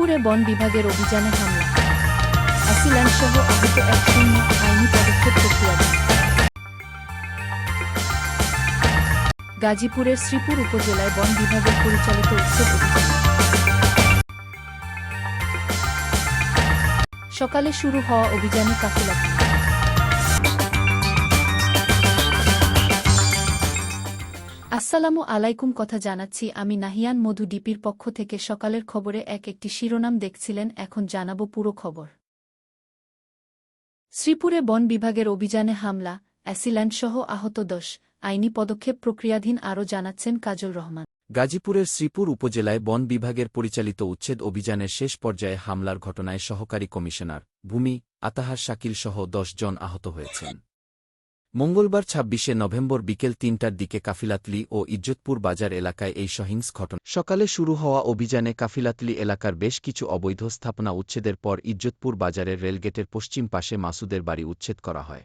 শ্রীপুরে বন বিভাগের অভিযানে হামলা। আসিলানসহ আহত এক আইনি পদক্ষেপ গাজীপুরের শ্রীপুর উপজেলায় বন বিভাগের পরিচালিত উৎসব অভিযান। সকালে শুরু হওয়া অভিযানে কাফিলাতি আসসালামু আলাইকুম কথা জানাচ্ছি আমি নাহিয়ান মধু ডিপির পক্ষ থেকে সকালের খবরে এক একটি শিরোনাম দেখছিলেন, এখন জানাব পুরো খবর। শ্রীপুরে বন বিভাগের অভিযানে হামলা অ্যাসিল্যান্ডসহ আহত দশ, আইনি পদক্ষেপ প্রক্রিয়াধীন আরও জানাচ্ছেন কাজল রহমান। গাজীপুরের শ্রীপুর উপজেলায় বন বিভাগের পরিচালিত উচ্ছেদ অভিযানের শেষ পর্যায়ে হামলার ঘটনায় সহকারী কমিশনার ভূমি আতাহার শাকিল সহ দশ জন আহত হয়েছেন। মঙ্গলবার ছাব্বিশে নভেম্বর বিকেল তিনটার দিকে কাফিলাতলি ও ইজ্জতপুর বাজার এলাকায় এই সহিংস ঘটনা। সকালে শুরু হওয়া অভিযানে কাফিলাতলি এলাকার বেশ কিছু অবৈধ স্থাপনা উচ্ছেদের পর ইজ্জতপুর বাজারের রেলগেটের পশ্চিম পাশে মাসুদের বাড়ি উচ্ছেদ করা হয়।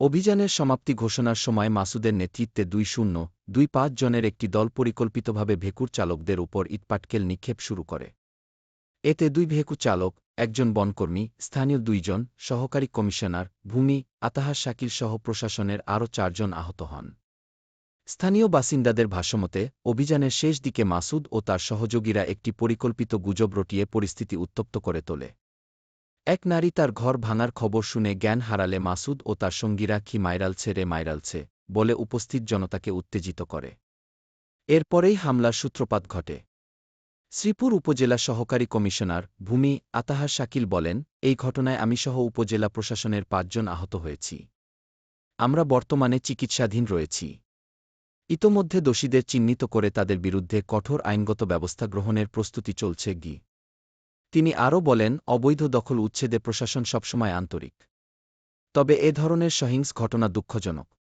অভিযানের সমাপ্তি ঘোষণার সময় মাসুদের নেতৃত্বে দুই শূন্য, দুই পাঁচ জনের একটি দল পরিকল্পিতভাবে ভেকুর চালকদের উপর ইটপাটকেল নিক্ষেপ শুরু করে। এতে দুই ভেকু চালক একজন বনকর্মী, স্থানীয় দুইজন, সহকারী কমিশনার, ভূমি, আতাহার শাকিল সহ প্রশাসনের আরও চারজন আহত হন। স্থানীয় বাসিন্দাদের ভাষ্যমতে, অভিযানের শেষ দিকে মাসুদ ও তার সহযোগীরা একটি পরিকল্পিত গুজব রটিয়ে পরিস্থিতি উত্তপ্ত করে তোলে। এক নারী তার ঘর ভাঙার খবর শুনে জ্ঞান হারালে মাসুদ ও তার সঙ্গীরা কি মাইরালছে রে মাইরালছে, বলে উপস্থিত জনতাকে উত্তেজিত করে। এরপরেই হামলার সূত্রপাত ঘটে। শ্রীপুর উপজেলা সহকারী কমিশনার ভূমি আতাহার শাকিল বলেন, এই ঘটনায় আমিসহ উপজেলা প্রশাসনের পাঁচজন আহত হয়েছি। আমরা বর্তমানে চিকিৎসাধীন রয়েছি। ইতোমধ্যে দোষীদের চিহ্নিত করে তাদের বিরুদ্ধে কঠোর আইনগত ব্যবস্থা গ্রহণের প্রস্তুতি চলছে গি। তিনি আরও বলেন, অবৈধ দখল উচ্ছেদে প্রশাসন সবসময় আন্তরিক। তবে এ ধরনের সহিংস ঘটনা দুঃখজনক।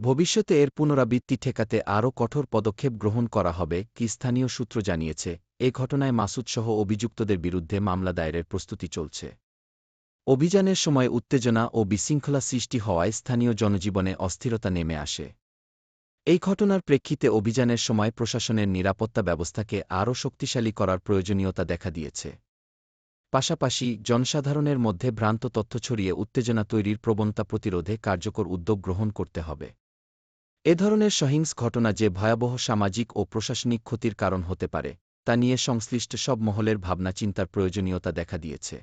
ভবিষ্যতে এর পুনরাবৃত্তি ঠেকাতে আরও কঠোর পদক্ষেপ গ্রহণ করা হবে, কি স্থানীয় সূত্র জানিয়েছে। এ ঘটনায় মাসুদসহ অভিযুক্তদের বিরুদ্ধে মামলা দায়েরের প্রস্তুতি চলছে। অভিযানের সময় উত্তেজনা ও বিশৃঙ্খলা সৃষ্টি হওয়ায় স্থানীয় জনজীবনে অস্থিরতা নেমে আসে। এই ঘটনার প্রেক্ষিতে অভিযানের সময় প্রশাসনের নিরাপত্তা ব্যবস্থাকে আরও শক্তিশালী করার প্রয়োজনীয়তা দেখা দিয়েছে। পাশাপাশি জনসাধারণের মধ্যে ভ্রান্ত তথ্য ছড়িয়ে উত্তেজনা তৈরির প্রবণতা প্রতিরোধে কার্যকর উদ্যোগ গ্রহণ করতে হবে। এ ধরনের সহিংস ঘটনা যে ভয়াবহ সামাজিক ও প্রশাসনিক ক্ষতির কারণ হতে পারে, তা নিয়ে সংশ্লিষ্ট সব মহলের ভাবনা চিন্তার প্রয়োজনীয়তা দেখা দিয়েছে।